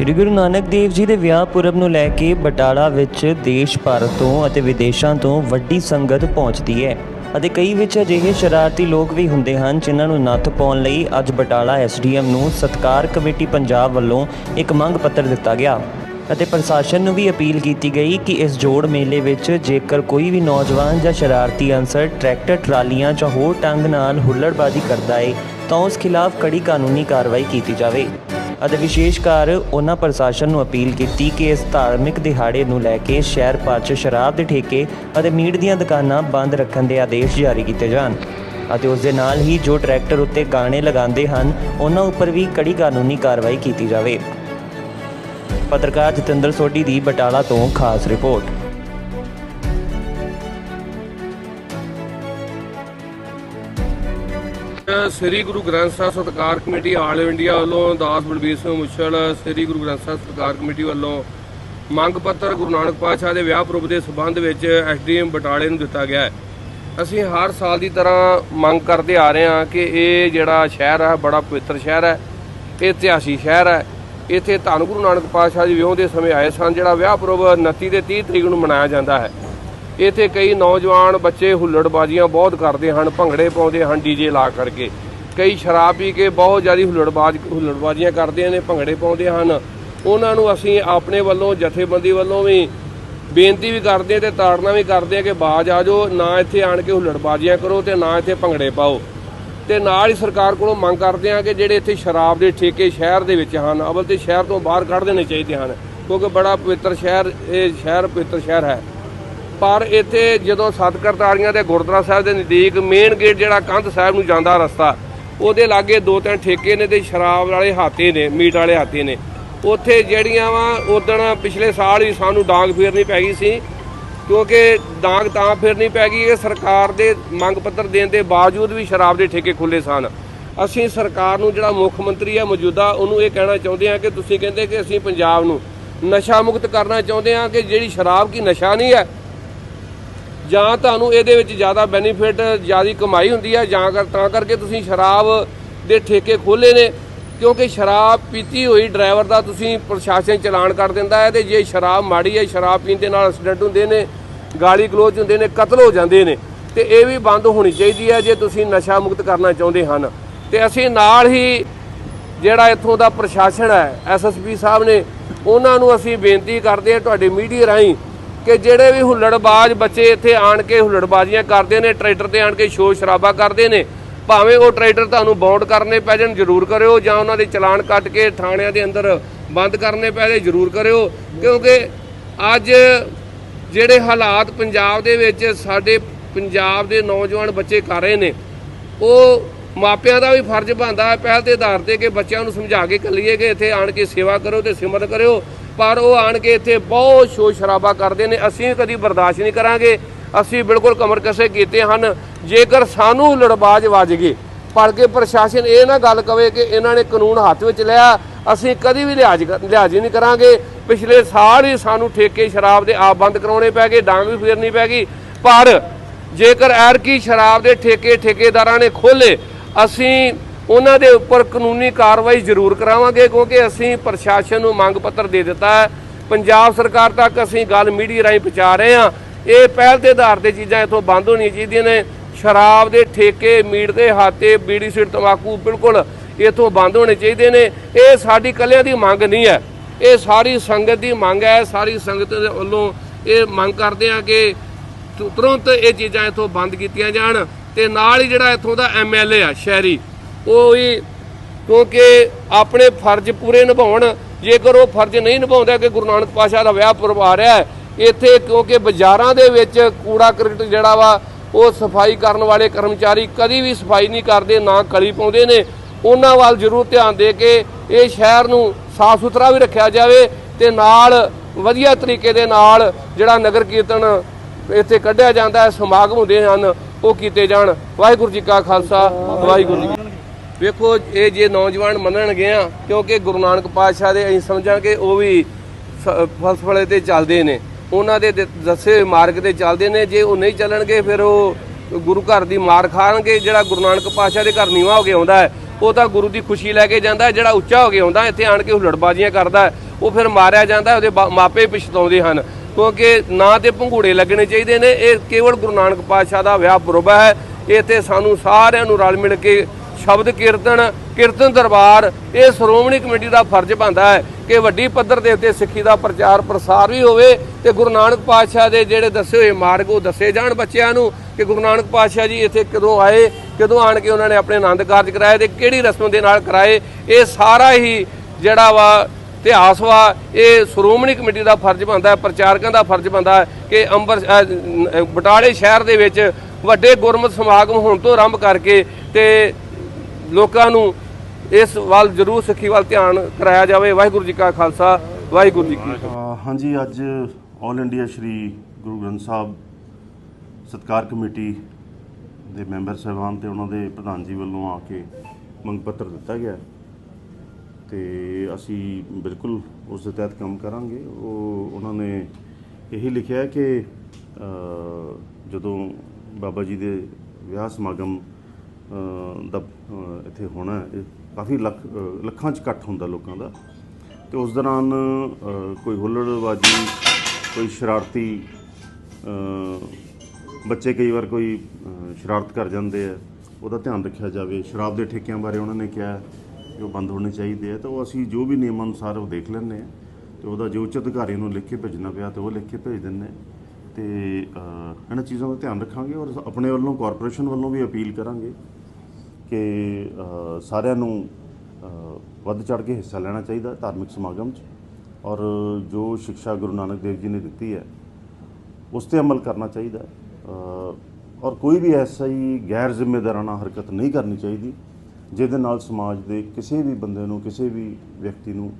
ਸ਼੍ਰੀ ਗੁਰੂ ਨਾਨਕ ਦੇਵ ਜੀ ਦੇ ਵਿਆਹ ਪੁਰਬ ਨੂੰ ਲੈ ਕੇ ਬਟਾਲਾ ਵਿੱਚ ਦੇਸ਼ ਭਰ ਤੋਂ ਅਤੇ ਵਿਦੇਸ਼ਾਂ ਤੋਂ ਵੱਡੀ ਸੰਗਤ ਪਹੁੰਚਦੀ ਹੈ। ਅਤੇ ਕਈ ਵਿੱਚ ਅਜਿਹੇ ਸ਼ਰਾਰਤੀ ਲੋਕ ਵੀ ਹੁੰਦੇ ਹਨ ਜਿਨ੍ਹਾਂ ਨੂੰ ਨੱਥ ਪਾਉਣ ਲਈ ਅੱਜ ਬਟਾਲਾ ਐਸਡੀਐਮ ਨੂੰ ਸਤਕਾਰ ਕਮੇਟੀ ਪੰਜਾਬ ਵੱਲੋਂ ਇੱਕ ਮੰਗ ਪੱਤਰ ਦਿੱਤਾ ਗਿਆ। ਅਤੇ ਪ੍ਰਸ਼ਾਸਨ ਨੂੰ ਵੀ ਅਪੀਲ ਕੀਤੀ ਗਈ ਕਿ ਇਸ ਜੋੜ ਮੇਲੇ ਵਿੱਚ ਜੇਕਰ ਕੋਈ ਵੀ ਨੌਜਵਾਨ ਜਾਂ ਸ਼ਰਾਰਤੀ ਅਨਸਰ ਟਰੈਕਟਰ, ਟਰਾਲੀਆਂ ਜਾਂ ਹੋਰ ਢੰਗ ਨਾਲ ਹੁੱਲੜਬਾਜ਼ੀ ਕਰਦਾ ਹੈ ਤਾਂ ਉਸ ਖਿਲਾਫ ਕੜੀ ਕਾਨੂੰਨੀ ਕਾਰਵਾਈ ਕੀਤੀ ਜਾਵੇ। ਅਤੇ ਵਿਸ਼ੇਸ਼ ਕਰ ਉਹਨਾਂ ਪ੍ਰਸ਼ਾਸਨ ਨੂੰ ਅਪੀਲ ਕੀਤੀ ਕਿ ਇਸ ਧਾਰਮਿਕ ਦਿਹਾੜੇ ਨੂੰ ਲੈ ਕੇ ਸ਼ਹਿਰ ਭਰ 'ਚ ਸ਼ਰਾਬ ਦੇ ਠੇਕੇ ਅਤੇ ਮੀਟ ਦੀਆਂ ਦੁਕਾਨਾਂ ਬੰਦ ਰੱਖਣ ਦੇ ਆਦੇਸ਼ ਜਾਰੀ ਕੀਤੇ ਜਾਣ। ਅਤੇ ਉਸ ਦੇ ਨਾਲ ਹੀ ਜੋ ਟਰੈਕਟਰ ਉੱਤੇ ਗਾਣੇ ਲਗਾਉਂਦੇ ਹਨ, ਉਹਨਾਂ ਉੱਪਰ ਵੀ ਕੜੀ ਕਾਨੂੰਨੀ ਕਾਰਵਾਈ ਕੀਤੀ ਜਾਵੇ। ਪੱਤਰਕਾਰ ਜਤਿੰਦਰ ਸੋਢੀ ਦੀ ਬਟਾਲਾ ਤੋਂ ਖਾਸ ਰਿਪੋਰਟ। ਸ੍ਰੀ ਗੁਰੂ ਗ੍ਰੰਥ ਸਾਹਿਬ ਸਤਕਾਰ ਕਮੇਟੀ ਆਲ ਇੰਡੀਆ ਵੱਲੋਂ ਦਾਸ ਬਲਬੀਰ ਸਿੰਘ ਮੁੱਛਲ, ਸ੍ਰੀ ਗੁਰੂ ਗ੍ਰੰਥ ਸਾਹਿਬ ਸਤਕਾਰ ਕਮੇਟੀ ਵੱਲੋਂ ਮੰਗ ਪੱਤਰ ਗੁਰੂ ਨਾਨਕ ਪਾਤਸ਼ਾਹ ਦੇ ਵਿਆਹ ਪੁਰਬ ਦੇ ਸਬੰਧ ਵਿੱਚ ਐਸਡੀਐਮ ਬਟਾਲੇ ਨੂੰ ਦਿੱਤਾ ਗਿਆ ਹੈ। ਅਸੀਂ ਹਰ ਸਾਲ ਦੀ ਤਰ੍ਹਾਂ ਮੰਗ ਕਰਦੇ ਆ ਰਹੇ ਹਾਂ ਕਿ ਇਹ ਜਿਹੜਾ ਸ਼ਹਿਰ ਹੈ, ਬੜਾ ਪਵਿੱਤਰ ਸ਼ਹਿਰ ਹੈ ਇਹ ਇਤਿਹਾਸੀ ਸ਼ਹਿਰ ਹੈ। ਇੱਥੇ ਧੰਨ ਗੁਰੂ ਨਾਨਕ ਪਾਤਸ਼ਾਹ ਜੀ ਵਿਆਹ ਦੇ ਸਮੇਂ ਆਏ ਸਨ, ਜਿਹੜਾ ਵਿਆਹ ਪੁਰਬ 29 ਤੇ 30 ਤਰੀਕ ਨੂੰ ਮਨਾਇਆ ਜਾਂਦਾ ਹੈ। ਇੱਥੇ ਕਈ ਨੌਜਵਾਨ ਬੱਚੇ ਹੁੱਲੜਬਾਜ਼ੀਆਂ ਬਹੁਤ ਕਰਦੇ ਹਨ, ਭੰਗੜੇ ਪਾਉਂਦੇ ਹਨ ਡੀਜੇ ਲਾ ਕਰਕੇ। ਕਈ ਸ਼ਰਾਬ ਪੀ ਕੇ ਬਹੁਤ ਜ਼ਿਆਦਾ ਹੁੱਲੜਬਾਜ਼, ਹੁੱਲੜਬਾਜ਼ੀਆਂ ਕਰਦੇ ਨੇ, ਭੰਗੜੇ ਪਾਉਂਦੇ ਹਨ। ਉਹਨਾਂ ਨੂੰ ਅਸੀਂ ਆਪਣੇ ਵੱਲੋਂ, ਜਥੇਬੰਦੀ ਵੱਲੋਂ ਵੀ ਬੇਨਤੀ ਵੀ ਕਰਦੇ ਤੇ ਤਾੜਨਾ ਵੀ ਕਰਦੇ ਆ ਕਿ ਬਾਜ ਆ ਜਾਓ, ਨਾ ਇੱਥੇ ਆਣ ਕੇ ਹੁੱਲੜਬਾਜ਼ੀਆਂ ਕਰੋ ਤੇ ਨਾ ਇੱਥੇ ਭੰਗੜੇ ਪਾਓ। ਤੇ ਨਾਲ ਹੀ ਸਰਕਾਰ ਕੋਲੋਂ ਮੰਗ ਕਰਦੇ ਆ ਕਿ ਜਿਹੜੇ ਇੱਥੇ ਸ਼ਰਾਬ ਦੇ ਠੇਕੇ ਸ਼ਹਿਰ ਦੇ ਵਿੱਚ ਹਨ, ਅਵਲ ਤੇ ਸ਼ਹਿਰ ਤੋਂ ਬਾਹਰ ਕੱਢ ਦੇਣੇ ਚਾਹੀਦੇ ਹਨ, ਕਿਉਂਕਿ ਬੜਾ ਪਵਿੱਤਰ ਸ਼ਹਿਰ, ਇਹ ਸ਼ਹਿਰ ਪਵਿੱਤਰ ਸ਼ਹਿਰ ਹੈ। ਪਰ ਇੱਥੇ ਜਦੋਂ ਸਤਕਰਤਾਰੀਆਂ ਦੇ ਗੁਰਦੁਆਰਾ ਸਾਹਿਬ ਦੇ ਨਜ਼ਦੀਕ ਮੇਨ ਗੇਟ ਜਿਹੜਾ ਕੰਧ ਸਾਹਿਬ ਨੂੰ ਜਾਂਦਾ ਰਸਤਾ, ਉਹਦੇ ਲਾਗੇ ਦੋ ਤਿੰਨ ਠੇਕੇ ਨੇ ਤੇ ਸ਼ਰਾਬ ਵਾਲੇ ਹਾਤੇ ਨੇ, ਮੀਟ ਵਾਲੇ ਹਾਤੇ ਨੇ। ਉੱਥੇ ਜਿਹੜੀਆਂ ਵਾ ਉਦਣ ਪਿਛਲੇ ਸਾਲ ਹੀ ਸਾਨੂੰ ਡਾਂਗ ਫੇਰਨੀ ਪੈ ਗਈ ਸੀ, ਕਿਉਂਕਿ ਡਾਂਗ ਤਾਂ ਫੇਰਨੀ ਪੈ ਗਈ ਕਿ ਸਰਕਾਰ ਦੇ ਮੰਗ ਪੱਤਰ ਦੇਣ ਦੇ ਬਾਵਜੂਦ ਵੀ ਸ਼ਰਾਬ ਦੇ ਠੇਕੇ ਖੁੱਲੇ ਸਨ। ਅਸੀਂ ਸਰਕਾਰ ਨੂੰ ਜਿਹੜਾ ਮੁੱਖ ਮੰਤਰੀ ਹੈ ਮੌਜੂਦਾ, ਉਹਨੂੰ ਇਹ ਕਹਿਣਾ ਚਾਹੁੰਦੇ ਹਾਂ ਕਿ ਤੁਸੀਂ ਕਹਿੰਦੇ ਕਿ ਅਸੀਂ ਪੰਜਾਬ ਨੂੰ ਨਸ਼ਾ ਮੁਕਤ ਕਰਨਾ ਚਾਹੁੰਦੇ ਹਾਂ ਕਿ ਜਿਹੜੀ ਸ਼ਰਾਬ ਕੀ ਨਸ਼ਾ ਨਹੀਂ ਹੈ ਜਾਂ ਤੁਹਾਨੂੰ ਇਹਦੇ ਵਿੱਚ ਜ਼ਿਆਦਾ ਬੈਨੀਫਿਟ ਜ਼ਿਆਦਾ ਕਮਾਈ ਹੁੰਦੀ ਹੈ, ਜਾਂ ਕਰ ਤਾਂ ਕਰਕੇ ਤੁਸੀਂ ਸ਼ਰਾਬ ਦੇ ਠੇਕੇ ਖੋਲੇ ਨੇ, ਕਿਉਂਕਿ ਸ਼ਰਾਬ ਪੀਤੀ ਹੋਈ ਡਰਾਈਵਰ ਦਾ ਤੁਸੀਂ ਪ੍ਰਸ਼ਾਸਨ ਚਲਾਨ ਕਰ ਦਿੰਦਾ ਹੈ ਤੇ ਜੇ ਸ਼ਰਾਬ ਮਾੜੀ ਹੈ, ਸ਼ਰਾਬ ਪੀਣ ਦੇ ਨਾਲ ਐਕਸੀਡੈਂਟ ਹੁੰਦੇ ਨੇ, ਗਾਲੀ ਗਲੋਚ ਹੁੰਦੇ ਨੇ, ਕਤਲ ਹੋ ਜਾਂਦੇ ਨੇ, ਤੇ ਇਹ ਵੀ ਬੰਦ ਹੋਣੀ ਚਾਹੀਦੀ ਹੈ ਜੇ ਤੁਸੀਂ ਨਸ਼ਾ ਮੁਕਤ ਕਰਨਾ ਚਾਹੁੰਦੇ ਹਨ। ਤੇ ਅਸੀਂ ਨਾਲ ਹੀ ਜਿਹੜਾ ਇੱਥੋਂ ਦਾ ਪ੍ਰਸ਼ਾਸਨ ਹੈ ਐਸਐਸਪੀ ਸਾਹਿਬ ਨੇ, ਉਹਨਾਂ ਨੂੰ ਅਸੀਂ ਬੇਨਤੀ ਕਰਦੇ ਹਾਂ ਤੁਹਾਡੇ ਮੀਡੀਆ ਰਾਹੀਂ ਕਿ ਜਿਹੜੇ ਵੀ ਹੁੱਲੜਬਾਜ਼ ਬੱਚੇ ਇੱਥੇ ਆਣ ਕੇ ਹੁੱਲੜਬਾਜ਼ੀਆਂ ਕਰਦੇ ਨੇ, ਟਰੈਕਟਰ ਤੇ ਆਣ ਕੇ ਸ਼ੋਰ ਸ਼ਰਾਬਾ ਕਰਦੇ ਨੇ, ਭਾਵੇਂ ਉਹ ਟਰੈਕਟਰ ਤੁਹਾਨੂੰ ਬਾਉਂਡ ਕਰਨੇ ਪੈ ਜਾਣ, ਜ਼ਰੂਰ ਕਰਿਓ, ਜਾਂ ਉਹਨਾਂ ਦੇ ਚਲਾਨ ਕੱਟ ਕੇ ਥਾਣਿਆਂ ਦੇ ਅੰਦਰ ਬੰਦ ਕਰਨੇ ਪੈ ਜਾਣ, ਜ਼ਰੂਰ ਕਰਿਓ। ਕਿਉਂਕਿ ਅੱਜ ਜਿਹੜੇ ਹਾਲਾਤ ਪੰਜਾਬ ਦੇ ਵਿੱਚ ਸਾਡੇ ਪੰਜਾਬ ਦੇ ਨੌਜਵਾਨ ਬੱਚੇ ਕਰ ਰਹੇ ਨੇ, ਉਹ ਮਾਪਿਆਂ ਦਾ ਵੀ ਫਰਜ਼ ਬਣਦਾ ਹੈ, ਪਹਿਲ ਦੇ ਆਧਾਰ ਤੇ ਕਿ ਬੱਚਿਆਂ ਨੂੰ ਸਮਝਾ ਕੇ ਕੱਲੀਏ ਕਿ ਇੱਥੇ ਆਣ ਕੇ ਸੇਵਾ ਕਰੋ ਤੇ ਸਿਮਰਨ ਕਰਿਓ। ਪਰ ਉਹ ਆਣ ਕੇ ਇੱਥੇ ਬਹੁਤ ਸ਼ੋਰ ਸ਼ਰਾਬਾ ਕਰਦੇ ਨੇ। ਅਸੀਂ ਕਦੀ ਬਰਦਾਸ਼ਤ ਨਹੀਂ ਕਰਾਂਗੇ। ਅਸੀਂ ਬਿਲਕੁਲ ਕਮਰ ਕਸੇ ਕੀਤੇ ਹਨ। ਜੇਕਰ ਸਾਨੂੰ ਲੜਬਾਜ ਵੱਜ ਗਏ ਪਰ ਕੇ ਪ੍ਰਸ਼ਾਸਨ ਇਹ ਨਾ ਗੱਲ ਕਵੇ ਕਿ ਇਹਨਾਂ ਨੇ ਕਾਨੂੰਨ ਹੱਥ ਵਿੱਚ ਲਿਆ, ਅਸੀਂ ਕਦੀ ਵੀ ਲਿਹਾਜ਼ ਕਰ- ਲਿਹਾਜ਼ ਨਹੀਂ ਕਰਾਂਗੇ। ਪਿਛਲੇ ਸਾਲ ਹੀ ਸਾਨੂੰ ਠੇਕੇ ਸ਼ਰਾਬ ਦੇ ਆਪ ਬੰਦ ਕਰਾਉਣੇ ਪੈ ਗਏ, ਡਾਂਗ ਵੀ ਫੇਰਨੀ ਪੈ ਗਈ। ਪਰ ਜੇਕਰ ਐਰਕੀ ਸ਼ਰਾਬ ਦੇ ਠੇਕੇ ਠੇਕੇਦਾਰਾਂ ਨੇ ਖੋਲੇ ਅਸੀਂ ਉਹਨਾਂ ਦੇ ਉੱਪਰ ਕਾਨੂੰਨੀ ਕਾਰਵਾਈ ਜ਼ਰੂਰ ਕਰਾਵਾਂਗੇ, ਕਿਉਂਕਿ ਅਸੀਂ ਪ੍ਰਸ਼ਾਸਨ ਨੂੰ ਮੰਗ ਪੱਤਰ ਦੇ ਦਿੱਤਾ ਹੈ। ਪੰਜਾਬ ਸਰਕਾਰ ਤੱਕ ਅਸੀਂ ਗੱਲ ਮੀਡੀਆ ਰਾਹੀਂ ਪਹੁੰਚਾ ਰਹੇ ਹਾਂ। ਇਹ ਪਹਿਲ ਦੇ ਆਧਾਰ ਤੇ ਚੀਜ਼ਾਂ ਇੱਥੋਂ ਬੰਦ ਹੋਣੀਆਂ ਚਾਹੀਦੀਆਂ ਨੇ। ਸ਼ਰਾਬ ਦੇ ਠੇਕੇ, ਮੀਟ ਦੇ ਹਾਤੇ, ਬੀੜੀ ਸਿਰ ਤਮਾਕੂ ਬਿਲਕੁਲ ਇੱਥੋਂ ਬੰਦ ਹੋਣੇ ਚਾਹੀਦੇ ਨੇ। ਇਹ ਸਾਡੀ ਕੱਲਿਆਂ ਦੀ ਮੰਗ ਨਹੀਂ ਹੈ। ਇਹ ਸਾਰੀ ਸੰਗਤ ਦੀ ਮੰਗ ਹੈ। ਸਾਰੀ ਸੰਗਤ ਦੇ ਵੱਲੋਂ ਇਹ ਮੰਗ ਕਰਦੇ ਆ ਕਿ ਤੁਰੰਤ ਇਹ ਚੀਜ਼ਾਂ ਇੱਥੋਂ ਬੰਦ ਕੀਤੀਆਂ ਜਾਣ ਤੇ ਨਾਲ ਹੀ ਜਿਹੜਾ ਇੱਥੋਂ ਦਾ ਐਮਐਲਏ ਆ, ਸ਼ਹਿਰੀ ਉਹ ਕਿਉਂਕਿ ਆਪਣੇ ਫਰਜ਼ ਪੂਰੇ ਨਿਭਾਉਣ। ਜੇਕਰ ਉਹ ਫਰਜ਼ ਨਹੀਂ ਨਿਭਾਉਂਦਾ ਕਿ ਗੁਰੂ ਨਾਨਕ ਪਾਸ਼ਾ ਦਾ ਵਿਆਹ ਪੁਰਬ ਰਿਹਾ ਹੈ, ਇੱਥੇ ਕਿਉਂਕਿ ਬਾਜ਼ਾਰਾਂ ਦੇ ਵਿੱਚ ਕੂੜਾ ਕਰਕਟ ਜਿਹੜਾ ਵਾ, ਉਹ ਸਫ਼ਾਈ ਕਰਨ ਵਾਲੇ ਕਰਮਚਾਰੀ ਕਦੀ ਵੀ ਸਫ਼ਾਈ ਨਹੀਂ ਕਰਦੇ, ਨਾ ਕਲੀ ਪਾਉਂਦੇ ਨੇ। ਉਹਨਾਂ ਵੱਲ ਜ਼ਰੂਰ ਧਿਆਨ ਦੇ ਕੇ ਇਹ ਸ਼ਹਿਰ ਨੂੰ ਸਾਫ਼ ਸੁਥਰਾ ਵੀ ਰੱਖਿਆ ਜਾਵੇ ਤੇ ਨਾਲ ਵਧੀਆ ਤਰੀਕੇ ਦੇ ਨਾਲ ਜਿਹੜਾ ਨਗਰ ਕੀਰਤਨ ਇੱਥੇ ਕੱਢਿਆ ਜਾਂਦਾ ਹੈ ਸਮਾਗਮ ਹੁੰਦੇ ਹਨ, ਉਹ ਕੀਤੇ ਜਾਣ। ਵਾਹਿਗੁਰੂ ਜੀ ਕਾ ਖਾਲਸਾ, ਵਾਹਿਗੁਰੂ ਜੀ ਵੇਖੋ, ਇਹ ਜੇ ਨੌਜਵਾਨ ਮੰਨਣਗੇ ਆ, ਕਿਉਂਕਿ ਗੁਰੂ ਨਾਨਕ ਪਾਤਸ਼ਾਹ ਦੇ ਅਸੀਂ ਸਮਝਾਂਗੇ ਉਹ ਵੀ ਸ- ਫਲਸਫਲੇ ਤੇ ਚੱਲਦੇ ਨੇ। ਉਹਨਾਂ ਦੇ ਦੱਸੇ ਹੋਏ ਮਾਰਗ ਤੇ ਚੱਲਦੇ ਨੇ। ਜੇ ਉਹ ਨਹੀਂ ਚੱਲਣਗੇ, ਫਿਰ ਉਹ ਗੁਰੂ ਘਰ ਦੀ ਮਾਰ ਖਾਣਗੇ। ਜਿਹੜਾ ਗੁਰੂ ਨਾਨਕ ਪਾਤਸ਼ਾਹ ਦੇ ਘਰ ਨੀਵਾ ਹੋ ਕੇ ਆਉਂਦਾ ਹੈ, ਉਹ ਤਾਂ ਗੁਰੂ ਦੀ ਖੁਸ਼ੀ ਲੈ ਕੇ ਜਾਂਦਾ ਜਿਹੜਾ ਉੱਚਾ ਹੋ ਕੇ ਆਉਂਦਾ, ਇੱਥੇ ਆਣ ਕੇ ਹੁਲੜਬਾਜ਼ੀਆਂ ਕਰਦਾ ਉਹ ਫਿਰ ਮਾਰਿਆ ਜਾਂਦਾ ਉਹਦੇ ਬਾ- ਮਾਪੇ ਪਛਤਾਉਂਦੇ ਹਨ। ਕਿਉਂਕਿ ਨਾ ਤੇ ਭੰਗੂੜੇ ਲੱਗਣੇ ਚਾਹੀਦੇ ਨੇ। ਇਹ ਕੇਵਲ ਗੁਰੂ ਨਾਨਕ ਪਾਤਸ਼ਾਹ ਦਾ ਵਿਆਹ ਪੁਰਬ ਹੈ। ਇੱਥੇ ਸਾਨੂੰ ਸਾਰਿਆਂ ਨੂੰ ਰਲ ਮਿਲ ਕੇ ਸ਼ਬਦ ਕੀਰਤਨ ਕੀਰਤਨ ਦਰਬਾਰ, ਇਹ ਸ਼੍ਰੋਮਣੀ ਕਮੇਟੀ ਦਾ ਫਰਜ਼ ਬਣਦਾ ਹੈ ਕਿ ਵੱਡੀ ਪੱਧਰ ਦੇ ਉੱਤੇ ਸਿੱਖੀ ਦਾ ਪ੍ਰਚਾਰ, ਪ੍ਰਸਾਰ ਵੀ ਹੋਵੇ ਤੇ ਗੁਰੂ ਨਾਨਕ ਪਾਤਸ਼ਾਹ ਦੇ ਜਿਹੜੇ ਦੱਸੇ ਹੋਏ ਮਾਰਗ ਉਹ ਦੱਸੇ ਜਾਣ ਬੱਚਿਆਂ ਨੂੰ ਕਿ ਗੁਰੂ ਨਾਨਕ ਪਾਤਸ਼ਾਹ ਜੀ ਇੱਥੇ ਕਦੋਂ ਆਏ, ਕਦੋਂ ਆਣ ਕੇ ਉਹਨਾਂ ਨੇ ਆਪਣੇ ਆਨੰਦ ਕਾਰਜ ਕਰਾਏ ਤੇ ਕਿਹੜੀ ਰਸਮ ਦੇ ਨਾਲ ਕਰਾਏ, ਇਹ ਸਾਰਾ ਹੀ ਜਿਹੜਾ ਵਾ ਇਤਿਹਾਸ ਵਾ, ਇਹ ਸ਼੍ਰੋਮਣੀ ਕਮੇਟੀ ਦਾ ਫਰਜ਼ ਬਣਦਾ ਹੈ, ਪ੍ਰਚਾਰਕਾਂ ਦਾ ਫਰਜ਼ ਬਣਦਾ ਹੈ ਕਿ ਅੰਬਰ ਬਟਾਲੇ ਸ਼ਹਿਰ ਦੇ ਵਿੱਚ ਵੱਡੇ ਗੁਰਮਤਿ ਸਮਾਗਮ ਹੋਣ ਤੋਂ ਆਰੰਭ ਕਰਕੇ ਤੇ ਲੋਕਾਂ ਨੂੰ ਇਸ ਵੱਲ ਜ਼ਰੂਰ ਸਿੱਖੀ ਵੱਲ ਧਿਆਨ ਕਰਾਇਆ ਜਾਵੇ। ਵਾਹਿਗੁਰੂ ਜੀ ਕਾ ਖਾਲਸਾ, ਵਾਹਿਗੁਰੂ ਜੀ ਕੀ ਹਾਂਜੀ, ਅੱਜ ਆਲ ਇੰਡੀਆ ਸ਼੍ਰੀ ਗੁਰੂ ਗ੍ਰੰਥ ਸਾਹਿਬ ਸਤਕਾਰ ਕਮੇਟੀ ਦੇ ਮੈਂਬਰ ਸਾਹਿਬਾਨ ਤੇ ਉਹਨਾਂ ਦੇ ਪ੍ਰਧਾਨ ਜੀ ਵੱਲੋਂ ਆ ਕੇ ਮੰਗ ਪੱਤਰ ਦਿੱਤਾ ਗਿਆ। ਹੈ। ਤੇ ਅਸੀਂ ਬਿਲਕੁਲ ਉਸ ਦੇ ਤਹਿਤ ਕੰਮ ਕਰਾਂਗੇ। ਉਹ ਉਹਨਾਂ ਨੇ ਇਹੀ ਲਿਖਿਆ ਕਿ ਜਦੋਂ ਬਾਬਾ ਜੀ ਦੇ ਵਿਆਹ ਸਮਾਗਮ ਦਾ ਇੱਥੇ ਹੋਣਾ ਇਹ ਕਾਫੀ ਲੱਖ ਲੱਖਾਂ ਚ ਇਕੱਠ ਹੁੰਦਾ ਲੋਕਾਂ ਦਾ। ਤੇ ਉਸ ਦੌਰਾਨ ਕੋਈ ਹੁੱਲੜਬਾਜੀ, ਕੋਈ ਸ਼ਰਾਰਤੀ ਬੱਚੇ ਕਈ ਵਾਰ ਕੋਈ ਸ਼ਰਾਰਤ ਕਰ ਜਾਂਦੇ ਆ। ਉਹਦਾ ਧਿਆਨ ਰੱਖਿਆ ਜਾਵੇ। ਸ਼ਰਾਬ ਦੇ ਠੇਕਿਆਂ ਬਾਰੇ ਉਹਨਾਂ ਨੇ ਕਿਹਾ ਕਿ ਉਹ ਬੰਦ ਹੋਣੇ ਚਾਹੀਦੇ ਆ। ਤਾਂ ਉਹ ਅਸੀਂ ਜੋ ਵੀ ਨਿਯਮ ਅਨੁਸਾਰ ਉਹ ਦੇਖ ਲੈਂਦੇ ਆ। ਤੇ ਉਹਦਾ ਜੋ ਉੱਚ ਅਧਿਕਾਰੀ ਨੂੰ ਲਿਖ ਕੇ ਭੇਜਣਾ ਪਿਆ, ਤੇ ਉਹ ਲਿਖ ਕੇ ਭੇਜ ਦਿੰਦੇ ਆ। ਤੇ ਇਹਨਾਂ ਚੀਜ਼ਾਂ ਦਾ ਧਿਆਨ ਰੱਖਾਂਗੇ ਔਰ ਆਪਣੇ ਵੱਲੋਂ, ਕਾਰਪੋਰੇਸ਼ਨ ਵੱਲੋਂ ਵੀ ਅਪੀਲ ਕਰਾਂਗੇ। ਕਿ ਸਾਰਿਆਂ ਨੂੰ ਵੱਧ ਚੜ ਕੇ ਹਿੱਸਾ ਲੈਣਾ ਚਾਹੀਦਾ ਧਾਰਮਿਕ ਸਮਾਗਮ 'ਚ ਔਰ ਜੋ ਸਿੱਖਿਆ ਗੁਰੂ ਨਾਨਕ ਦੇਵ ਜੀ ਨੇ ਦਿੱਤੀ ਹੈ, ਉਸ ਤੇ ਅਮਲ ਕਰਨਾ ਚਾਹੀਦਾ ਔਰ ਕੋਈ ਵੀ ਐਸਾ ਹੀ ਗੈਰ ਜ਼ਿੰਮੇਦਾਰਾਨਾ ਹਰਕਤ ਨਹੀਂ ਕਰਨੀ ਚਾਹੀਦੀ, ਜਿਹਦੇ ਨਾਲ ਸਮਾਜ ਦੇ ਕਿਸੇ ਵੀ ਬੰਦੇ ਨੂੰ, ਕਿਸੇ ਵੀ ਵਿਅਕਤੀ ਨੂੰ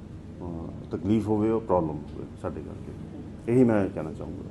ਤਕਲੀਫ ਹੋਵੇ ਉਹ ਪ੍ਰੋਬਲਮ ਹੋਵੇ ਸਾਡੇ ਕਰਕੇ। ਇਹੀ ਮੈਂ ਕਹਿਣਾ ਚਾਹੂੰਗਾ।